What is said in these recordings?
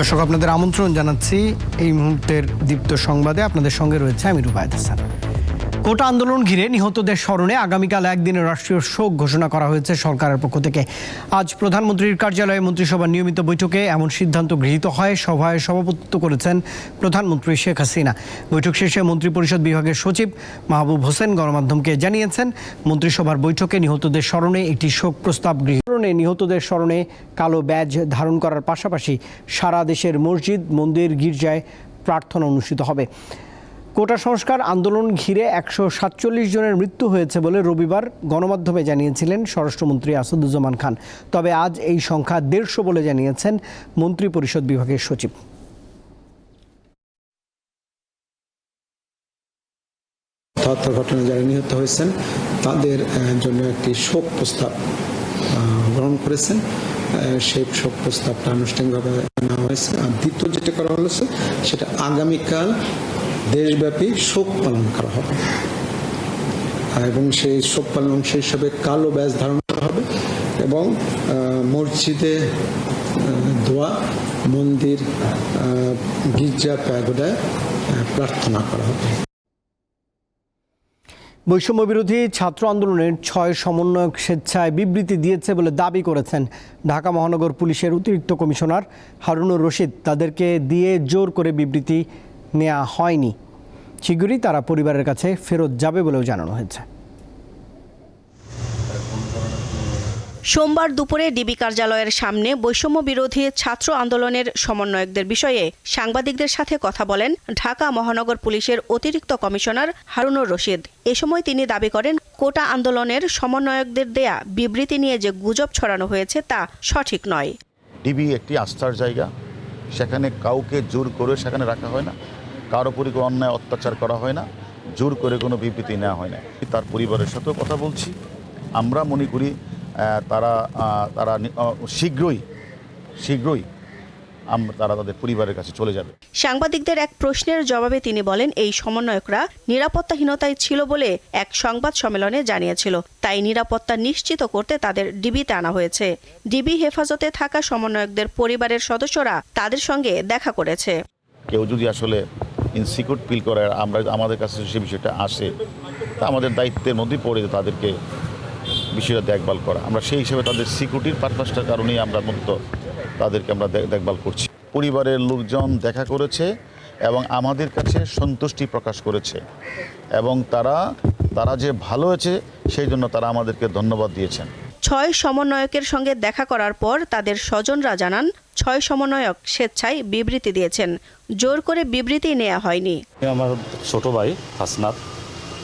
দর্শক আপনাদের আমন্ত্রণ জানাচ্ছি এই মুহূর্তের দীপ্ত সংবাদে। আপনাদের সঙ্গে রয়েছে আমি রুবায়ত হাসান। কোটা আন্দোলন ঘিরে নিহতদের স্মরণে আগামীকাল একদিনের রাষ্ট্রীয় শোক ঘোষণা করা হয়েছে সরকারের পক্ষ থেকে। আজ প্রধানমন্ত্রীর কার্যালয়ে মন্ত্রিসভার নিয়মিত বৈঠকে এমন সিদ্ধান্ত গৃহীত হয়, সভায় সভাপতিত্ব করেছেন প্রধানমন্ত্রী শেখ হাসিনা। বৈঠক শেষে মন্ত্রিপরিষদ বিভাগের সচিব মাহবুব হোসেন গণমাধ্যমকে জানিয়েছেন, মন্ত্রিসভার বৈঠকে নিহতদের স্মরণে একটি শোক প্রস্তাব গৃহীত। নিহতদের স্মরণে কালো ব্যাজ ধারণ করার পাশাপাশি সারা দেশের মসজিদ, মন্দির, গির্জায় প্রার্থনা অনুষ্ঠিত হবে। কোটা সংস্কার আন্দোলন ঘিরে একশো সাতচল্লিশ জনের মৃত্যু হয়েছে বলে রবিবার গণমাধ্যমে জানিয়েছিলেন স্বরাষ্ট্রমন্ত্রী আসাদুজ্জামান খান। তবে আজ এই সংখ্যা দেড়শো বলে জানিয়েছেন মন্ত্রিপরিষদ বিভাগের সচিব। ঘটনায় যারা নিহত হয়েছেন, তাদের জন্য একটি শোক প্রস্তাব গ্রহণ করেছেন। সেই শোক প্রস্তাবটা আনুষ্ঠানিকভাবে নেওয়া হয়েছে। আর দ্বিতীয় যেটা করা হয়েছে, সেটা আগামীকাল দেশব্যাপী শোক পালন করা হবে। এবং সেই শোক পালন অংশ হিসাবে কালো ব্যাস ধারণ করা হবে এবং মসজিদে দোয়া মন্দির গির্জা, প্যাগোডায় প্রার্থনা করা হবে। বৈষম্য বিরোধী ছাত্র আন্দোলনের ছয় সমন্বয়ক স্বেচ্ছায় বিবৃতি দিয়েছে বলে দাবি করেছেন ঢাকা মহানগর পুলিশের অতিরিক্ত কমিশনার হারুনুর রশিদ। তাদেরকে দিয়ে জোর করে বিবৃতি নেওয়া হয়নি। শীঘ্রই তারা পরিবারের কাছে ফেরত যাবে বলেও জানানো হয়েছে। সোমবার দুপুরে ডিবি কার্যালয়ের সামনে বৈষম্য বিরোধী ছাত্র আন্দোলনের সমন্বয়কদের বিষয়ে সাংবাদিকদের সাথে কথা বলেন ঢাকা মহানগর পুলিশের অতিরিক্ত কমিশনার হারুনুর রশিদ। এ সময় তিনি দাবি করেন কোটা আন্দোলনের সমন্বয়কদের দেয়া বিবৃতি নিয়ে যে গুজব ছড়ানো হয়েছে তা সঠিক নয়। ডিবি একটি আস্থার জায়গা সেখানে কাউকে জোর করে সেখানে রাখা হয় না। কারও উপরে কোনো অন্যায় অত্যাচার করা হয় না জোর করে কোনো বিবৃতি নেওয়া হয় না। তার পরিবারের সাথেও কথা বলছি। আমরা মনে করি তারা তারা শীঘ্রই শীঘ্রই তারা তাদের পরিবারের কাছে চলে যাবে। সাংবাদিকদের এক প্রশ্নের জবাবে তিনি বলেন এই সমন্বয়করা নিরাপত্তাহীনতায় ছিল বলে এক সংবাদ সম্মেলনে জানিয়েছিল। তাই নিরাপত্তা নিশ্চিত করতে তাদের ডিবিতে আনা হয়েছে। ডিবি হেফাজতে থাকা সমন্বয়কদের পরিবারের সদস্যরা তাদের সঙ্গে দেখা করেছে। কেউ যদি আসলে ইনসিকিউর ফিল করে আমরা আমাদের কাছে সে বিষয়টা আসে, তা আমাদের দায়িত্বের মধ্যেই পড়ে তাদেরকে বিষয়টা দেখভাল করা। আমরা সেই হিসেবে তাদের সিকিউরিটির পারপাসটার কারণেই আমরা মূলত তাদেরকে আমরা দেখভাল করছি। পরিবারের লোকজন দেখা করেছে এবং আমাদের কাছে সন্তুষ্টি প্রকাশ করেছে। এবং তারা তারা যে ভালো হয়েছে, সেই জন্য তারা আমাদেরকে ধন্যবাদ দিয়েছেন। ছয় সমন্বয়কের সঙ্গে দেখা করার পর তাদের স্বজনরা জানান ছয় সমন্বয়ক স্বেচ্ছায় বিবৃতি দিয়েছেন। জোর করে বিবৃতি নেওয়া হয়নি। আমার ছোট ভাই হাসনাত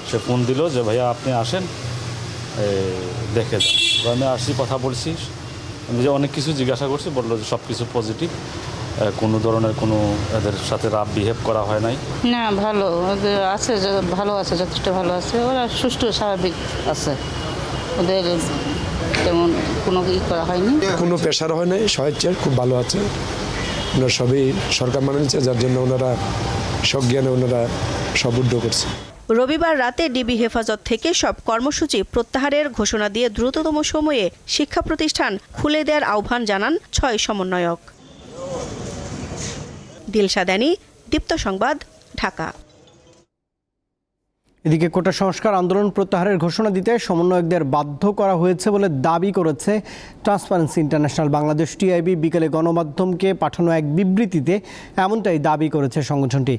সে ফোন দিল যে ভাইয়া আপনি আসেন দেখে যান। আমি আসছি কথা বলছি। আমি যে অনেক কিছু জিজ্ঞাসা করছি বলল যে সব কিছু পজিটিভ কোনো ধরনের কোনো এদের সাথে রাব বিহেভ করা হয় নাই? না ভালো। ওদের আছে ভালো আছে যথেষ্ট ভালো আছে। ওরা সুষ্ঠু স্বাভাবিক আছে। ওদের তেমন কোনো ই করা হয়নি। কোনো প্রেশার হয় নাই স্বেচ্ছায় খুব ভালো আছে। ওনারা সবই সরকার মানে নিচ্ছে যার জন্য ওনারা সজ্ঞানে ওনারা সব উদ্যোগ করছে। রবিবার রাতে ডিবি হেফাজত থেকে সব কর্মসূচি প্রত্যাহারের ঘোষণা দিয়ে দ্রুততম সময়ে শিক্ষা প্রতিষ্ঠান খুলে দেওয়ার আহ্বান জানান ছয় সমন্বয়ক। দিলশাদানি দীপ্ত সংবাদ ঢাকা। এদিকে কোটা সংস্কার আন্দোলন প্রত্যাহারের ঘোষণা দিতে সমন্বয়কদের বাধ্য করা হয়েছে বলে দাবি করেছে ট্রান্সপারেন্সি ইন্টারন্যাশনাল বাংলাদেশ টিআইবি বিকেলে গণমাধ্যমকে পাঠানো এক বিবৃতিতে এমনটাই দাবি করেছে সংগঠনটি।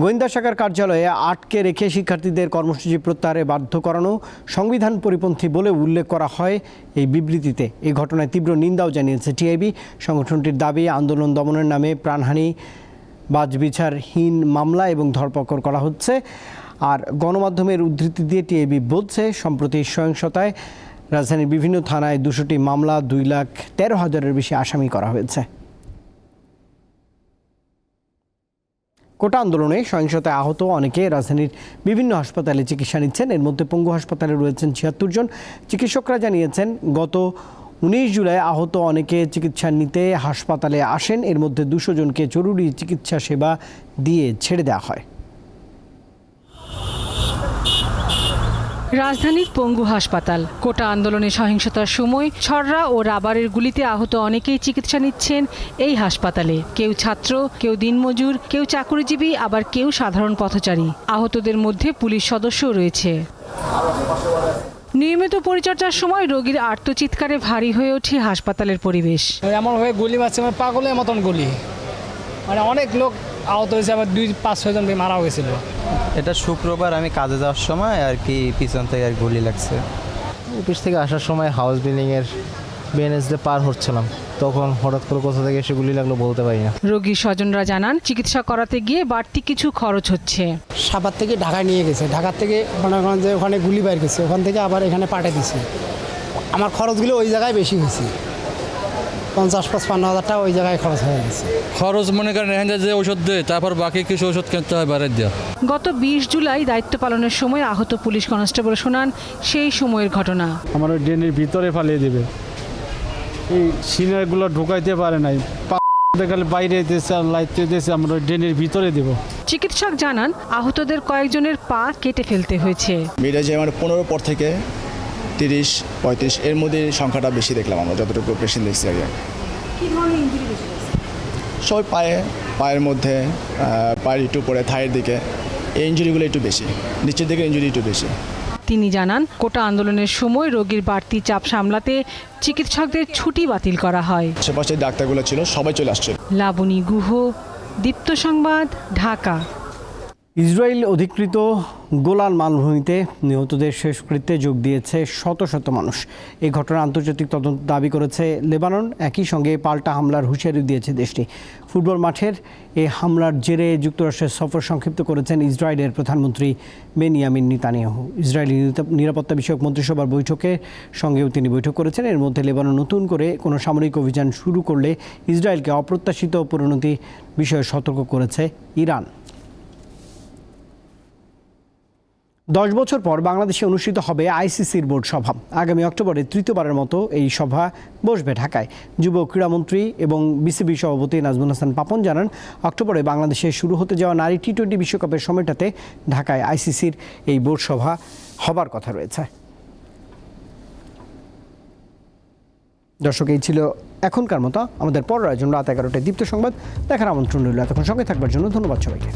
গোয়েন্দা শাখার কার্যালয়ে আটকে রেখে শিক্ষার্থীদের কর্মসূচি প্রত্যাহারে বাধ্য করানো সংবিধান পরিপন্থী বলে উল্লেখ করা হয় এই বিবৃতিতে। এই ঘটনায় তীব্র নিন্দাও জানিয়েছে টিআইবি। সংগঠনটির দাবি, আন্দোলন দমনের নামে প্রাণহানি, বাজবিচারহীন মামলা এবং ধরপকড় করা হচ্ছে। আর গণমাধ্যমের উদ্ধৃতি দিয়ে টিএবি বলছে, সম্প্রতি সহিংসতায় রাজধানীর বিভিন্ন থানায় দুশোটি মামলা, দুই লাখ তেরো হাজারের বেশি আসামি করা হয়েছে। কোটা আন্দোলনে সহিংসতায় আহত অনেকে রাজধানীর বিভিন্ন হাসপাতালে চিকিৎসা নিচ্ছেন। এর মধ্যে পঙ্গু হাসপাতালে রয়েছেন ছিয়াত্তর জন। চিকিৎসকরা জানিয়েছেন, গত উনিশ জুলাই আহত অনেকে চিকিৎসা নিতে হাসপাতালে আসেন। এর মধ্যে দুশো জনকে জরুরি চিকিৎসা সেবা দিয়ে ছেড়ে দেওয়া হয়। রাজধানীর পঙ্গু হাসপাতাল। কোটা আন্দোলনে সহিংসতার সময় ছররা ও রাবারের গুলিতে আহত অনেকেই চিকিৎসা নিচ্ছেন এই হাসপাতালে। কেউ ছাত্র, কেউ দিনমজুর, কেউ চাকরিজীবী, আবার কেউ সাধারণ পথচারী। আহতদের মধ্যে পুলিশ সদস্যও রয়েছে। নিয়মিত পরিচর্যার সময় রোগীর আর্তচিৎকারে ভারী হয়ে ওঠে হাসপাতালের পরিবেশ। এমন হয়ে গুলি মারছে মানে পাগলের মতন গুলি। মানে অনেক লোক আহত হয়েছে আবার দুই পাঁচ ছয়জন মারা হয়েছিল এটা শুক্রবার আমি কাজে যাওয়ার সময় আর কি পিছন থেকে আর গুলি লাগছে। অফিস থেকে আসার সময় হাউস বিল্ডিংয়ের বিএনএসডে পার হচ্ছিলাম। তখন হঠাৎ করে কোথা থেকে এসে গুলি লাগল বলতে পারি না। রোগীর স্বজনরা জানান চিকিৎসা করাতে গিয়ে বাড়তি কিছু খরচ হচ্ছে। সাপার থেকে ঢাকায় নিয়ে গেছে। ঢাকার থেকে মনে করেন যে ওখানে গুলি বাইর গেছে ওখান থেকে আবার এখানে পাঠিয়ে দিছে। আমার খরচগুলো ওই জায়গায় বেশি হয়েছে। পঞ্চাশ পঁচপান্ন হাজার টাকা ওই জায়গায় খরচ হয়ে গেছে। খরচ মনে করেন এখান যে ওষুধ দেয় তারপর বাকি কিছু ওষুধ কিনতে হয় বাইরে দেওয়া গত বিশ জুলাই দায়িত্ব পালনের সময় আহত পুলিশ কনস্টেবল শোনান সেই সময়ের ঘটনা। আমার ওই ড্রেনের ভিতরে ফালিয়ে দেবে। এই সিনারগুলো ঢুকাইতে পারে নাই। বাইরে দিয়েছে আর লাইতে দিয়েছে আমরা ড্রেনের ভিতরে দেবো। চিকিৎসক জানান আহতদের কয়েকজনের পা কেটে ফেলতে হয়েছে। মিরাজে আমার পনেরো পর থেকে তিরিশ পঁয়ত্রিশ এর মধ্যে সংখ্যাটা বেশি দেখলাম আমরা যতটুকু পেশেন্ট দেখছি আগে সবাই পায়ে পায়ের মধ্যে পায়ের একটু পরে থায়ের দিকে এই ইঞ্জুরিগুলো একটু বেশি নিচের দিকে ইঞ্জুরি একটু বেশি। তিনি জানান কোটা আন্দোলনের সময় রোগীর বাড়তি চাপ সামলাতে চিকিৎসকদের ছুটি বাতিল করা হয়। আশেপাশে ডাক্তারগুলো ছিল সবাই চলে আসছে লাবণী গুহ দীপ্ত সংবাদ ঢাকা। ইসরায়েল অধিকৃত গোলান মালভূমিতে নিহতদের শেষকৃত্যে যোগ দিয়েছে শত শত মানুষ। এই ঘটনা আন্তর্জাতিক তদন্ত দাবি করেছে লেবানন। একই সঙ্গে পাল্টা হামলার হুঁশিয়ারি দিয়েছে দেশটি। ফুটবল মাঠের এই হামলার জেরে যুক্তরাষ্ট্রের সফর সংক্ষিপ্ত করেছেন ইসরায়েলের প্রধানমন্ত্রী বেনিয়ামিন নিতানিয়াহু। ইসরায়েলি নিরাপত্তা- বিষয়ক মন্ত্রিসভার বৈঠকে সঙ্গেও তিনি বৈঠক করেছেন। এর মধ্যে লেবানন নতুন করে কোনো সামরিক অভিযান শুরু করলে ইসরায়েলকে অপ্রত্যাশিত পরিণতি বিষয়ে সতর্ক করেছে ইরান। দশ বছর পর বাংলাদেশে অনুষ্ঠিত হবে আইসিসির বোর্ড সভা। আগামী অক্টোবরে তৃতীয়বারের মতো এই সভা বসবে ঢাকায়। যুব ক্রীড়ামন্ত্রী এবং বিসিবি সভাপতি নাজমুল হাসান পাপন জানান, অক্টোবরে বাংলাদেশে শুরু হতে যাওয়া নারী টি টোয়েন্টি বিশ্বকাপের সময়টাতে ঢাকায় আইসিসির এই বোর্ড সভা হবার কথা রয়েছে। দর্শক, এই ছিল এখনকার মতো। আমাদের পর আয়োজন রাত এগারোটায় দীপ্ত সংবাদ। দেখার আমন্ত্রণ রইল এতক্ষণ সঙ্গে থাকবার জন্য। ধন্যবাদ সবাইকে।